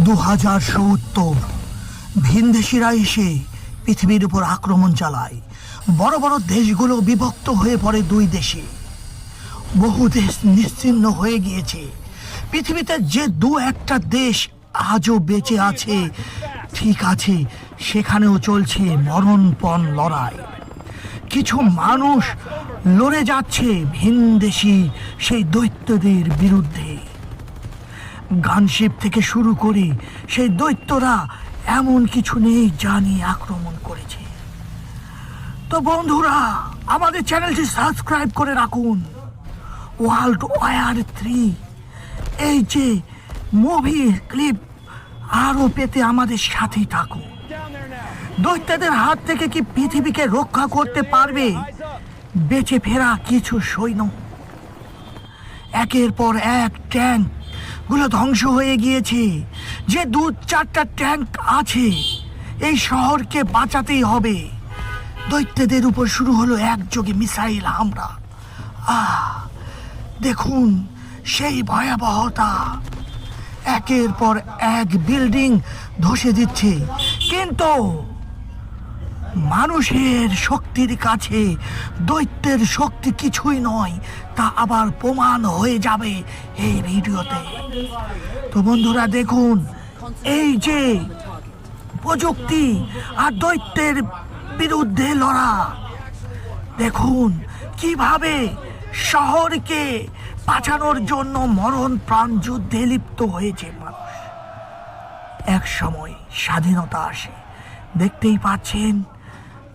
দু হাজার সত্তর। ভিনদেশিরা এসে পৃথিবীর উপর আক্রমণ চালায়। বড় বড় দেশগুলো বিভক্ত হয়ে পড়ে দুই দেশে। বহু দেশ নিশ্চিহ্ন হয়ে গিয়েছে। পৃথিবীতে যে দু একটা দেশ আজও বেঁচে আছে, ঠিক আছে, সেখানেও চলছে মরণপণ লড়াই। কিছু মানুষ লড়ে যাচ্ছে ভিনদেশি সেই দৈত্যদের বিরুদ্ধে। গানশিপ থেকে শুরু করে, সেই দৈত্যরা এমন কিছু নেই নিয়ে আক্রমণ করেছে। তো বন্ধুরা, আমাদের চ্যানেলটি সাবস্ক্রাইব করে রাখুন। ওয়ার্ল্ড ওয়ার থ্রি, এই যে মুভি ক্লিপ, আরও পেতে আমাদের সাথেই থাকুন। দৈত্যদের হাত থেকে কি পৃথিবীকে রক্ষা করতে পারবে? বেঁচে ফেরা কিছু সৈন্য। একের পর এক ট্যাঙ্ক গুলো ধ্বংস হয়ে গিয়েছে। যে দু চারটা ট্যাঙ্ক আছে, এই শহরকে বাঁচাতেই হবে। দৈত্যদের উপর শুরু হলো একযোগে মিসাইল হামলা। আহ, দেখুন সেই ভয়াবহতা। একের পর এক বিল্ডিং ধসে দিচ্ছে। কিন্তু মানুষের শক্তির কাছে, দৈত্যের শক্তি কিছুই নয়, তা আবার প্রমাণ হয়ে যাবে এই ভিডিওতে। তো বন্ধুরা, দেখুন, এই যে প্রযুক্তি আর দৈত্যের বিরুদ্ধে লড়া, দেখুন কীভাবে শহরকে বাঁচানোর জন্য মরণ প্রাণ যুদ্ধে লিপ্ত হয়েছে মানুষ। এক সময় স্বাধীনতা আসে, দেখতেই পাচ্ছেন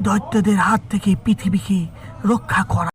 দৈত্যদের হাত থেকে পৃথিবীকে রক্ষা করা।